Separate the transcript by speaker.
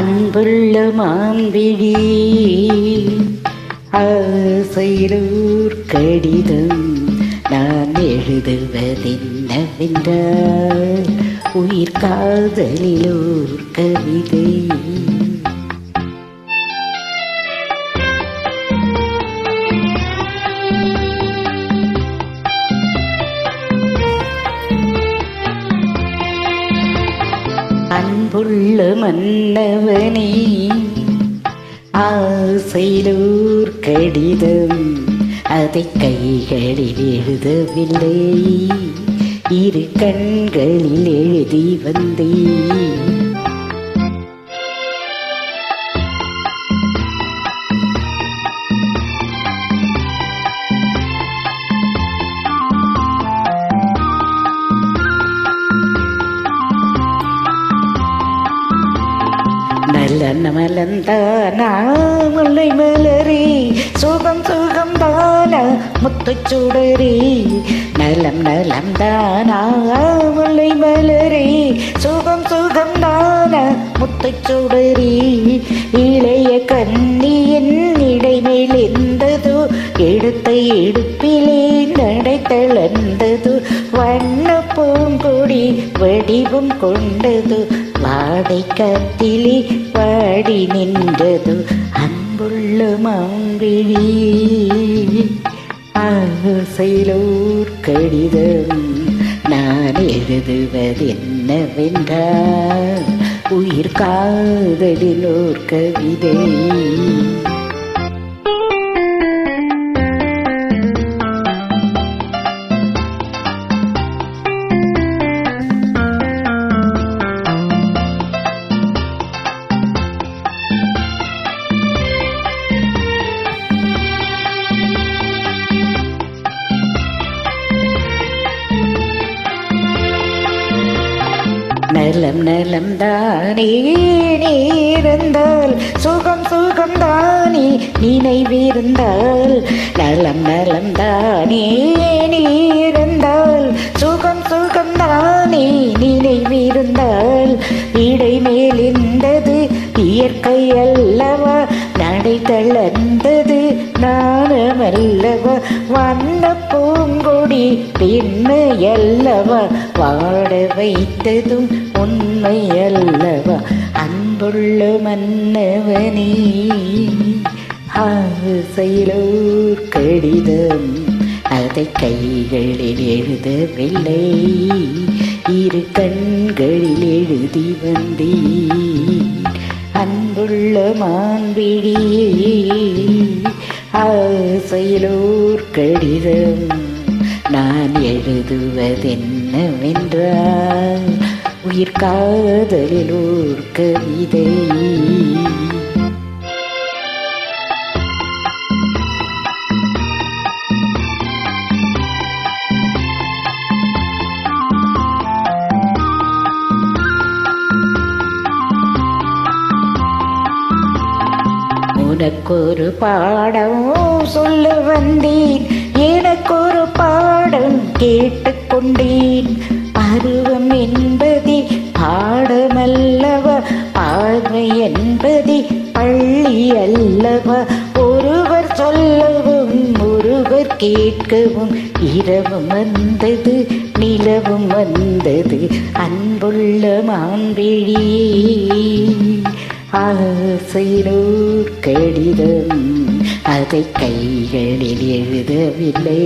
Speaker 1: அன்புள்ள மான்விழி ஆசையிலூர் கடிதம் நான் எழுதுவதென்னவென்றால் உயிர் காதலிலூர் கவிதை அன்புள்ள மன்னவனே ஆசையிலூர் கடிதம் அதை கைகளில் எழுதவில்லை. இரு கண்களில் எழுதி வந்தேன். மலந்தானா முல்லை மலரி சுகம் சுகம் தானா முத்துச்சுடரே நலம் நலம் தானா முல்லை மலரி சுகம் சுகம் தானா முத்துச்சுடரே இளைய கண்ணியின் இடைமேல் எந்ததோ எடுத்த எடுப்பிலே நடை தளர்ந்தது வண்ண கொடி வடிவம் கொண்டது. வாடை கத்திலி பாடி நின்றது. அன்புள்ள மாம்பிழி ஆசையிலோர் கடிதம் நான் எழுதுவதென்னவென்றால் உயிர் காதலிலோர் கவிதை. நலம் நலம் தானே நீர்ந்தால் சுகம் சுகம் தானே நினைவிருந்தால் நலம் நலம் தானே நீர்ந்தால் சுகம் சுகம் தானே நினைவிருந்தால் இடை மேலிருந்தது இயற்கை அல்லவா? நடை அல்லவ? வந்த பூங்கொடி பெண்மை அல்லவா? வாட வைத்ததும் உண்மை அல்லவ? அன்புள்ள மன்னவனே ஆசையிலோர் கடிதம் அதை கைகளில் எழுதவில்லை. இரு கண்களில் எழுதி வந்தே அன்புள்ள மான்விழியே ஆசையிலோர் கடிதம் நான் எழுதுவதென்னவென்றால் உயிர் காதலிலோர் கவிதை. உனக்கொரு பாடம் சொல்ல வந்தேன். எனக்கொரு பாடம் கேட்டுக்கொண்டேன். பருவம் என்பதே பாடமல்லவா? பார்வை என்பதே பள்ளி அல்லவா? ஒருவர் சொல்லவும் ஒருவர் கேட்கவும் இரவும் வந்தது நிலவும் வந்தது. அன்புள்ள மாம்பிழியே ஆசையிலோர் கடிதம் அதை கைகளில் எழுதவில்லை.